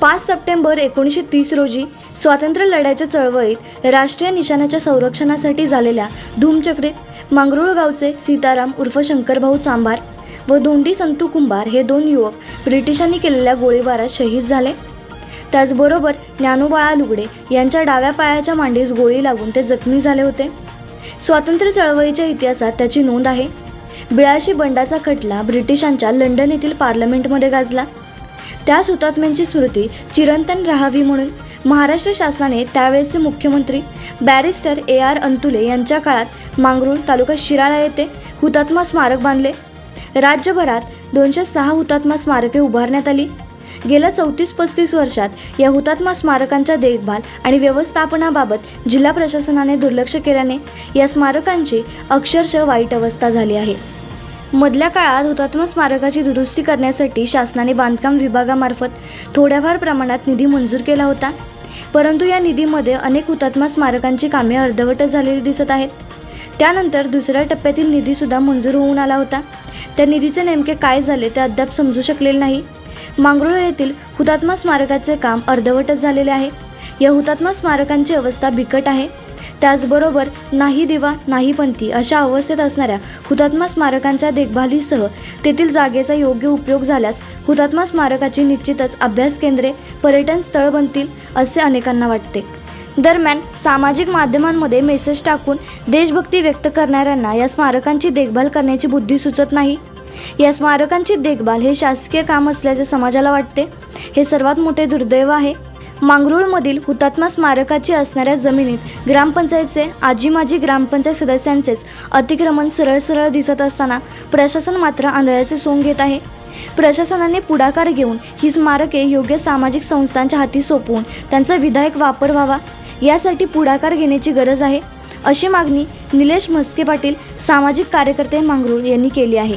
पाच सप्टेंबर एकोणीसशे तीस रोजी स्वातंत्र्य लढ्याच्या चळवळीत राष्ट्रीय निशाणाच्या संरक्षणासाठी झालेल्या धूमचक्रीत मांगरुळ गावचे सीताराम उर्फ शंकरभाऊ चांभार व दोंडी संतू कुंभार हे दोन युवक ब्रिटिशांनी केलेल्या गोळीबारात शहीद झाले. त्याचबरोबर ज्ञानोबाळा लुगडे यांच्या डाव्या पायाच्या मांडीस गोळी लागून ते जखमी झाले होते. स्वातंत्र्य चळवळीच्या इतिहासात त्याची नोंद आहे. बिळाशी बंडाचा खटला ब्रिटिशांच्या लंडन येथील पार्लमेंटमध्ये गाजला. त्याच हुतात्म्यांची स्मृती चिरंतन राहावी म्हणून महाराष्ट्र शासनाने त्यावेळेचे मुख्यमंत्री बॅरिस्टर ए आर अंतुले यांच्या काळात मांगरूळ तालुका शिराळा येथे हुतात्मा स्मारक बांधले. राज्यभरात दोनशे सहा हुतात्मा स्मारके उभारण्यात आली. गेल्या चौतीस पस्तीस वर्षात या हुतात्मा स्मारकांच्या देखभाल आणि व्यवस्थापनाबाबत जिल्हा प्रशासनाने दुर्लक्ष केल्याने या स्मारकांची अक्षरशः वाईट अवस्था झाली आहे. मधल्या काळात हुतात्मा स्मारकाची दुरुस्ती करण्यासाठी शासनाने बांधकाम विभागामार्फत थोड्याफार प्रमाणात निधी मंजूर केला होता. परंतु या निधीमध्ये अनेक हुतात्मा स्मारकांची कामे अर्धवटच झालेली दिसत आहेत. त्यानंतर दुसऱ्या टप्प्यातील निधीसुद्धा मंजूर होऊन आला होता. त्या निधीचे नेमके काय झाले ते अद्याप समजू शकलेले नाही. मांगरुळ येथील हुतात्मा स्मारकाचे काम अर्धवटच झालेले आहे. या हुतात्मा स्मारकांची अवस्था बिकट आहे. त्याचबरोबर नाही दिवा नाही पंथी अशा अवस्थेत असणाऱ्या हुतात्मा स्मारकांच्या देखभालीसह तेथील जागेचा योग्य उपयोग झाल्यास हुतात्मा स्मारकाची निश्चितच अभ्यास केंद्रे पर्यटन स्थळ बनतील असे अनेकांना वाटते. दरम्यान सामाजिक माध्यमांमध्ये मेसेज टाकून देशभक्ती व्यक्त करणाऱ्यांना या स्मारकांची देखभाल करण्याची बुद्धी सुचत नाही. या स्मारकांची देखभाल हे शासकीय काम असल्याचे समाजाला वाटते. हे सर्वात मोठे दुर्दैव आहे. मांगरूळमधील हुतात्मा स्मारकाची असणाऱ्या जमिनीत ग्रामपंचायतचे आजी माजी ग्रामपंचायत सदस्यांचेच अतिक्रमण सरळ सरळ दिसत असताना प्रशासन मात्र आंधळ्याचे सोंग घेत आहे. प्रशासनाने पुढाकार घेऊन ही स्मारके योग्य सामाजिक संस्थांच्या हाती सोपवून त्यांचा विधायक वापर व्हावा यासाठी पुढाकार घेण्याची गरज आहे अशी मागणी निलेश म्हस्के पाटील सामाजिक कार्यकर्ते मांगरूळ यांनी केली आहे.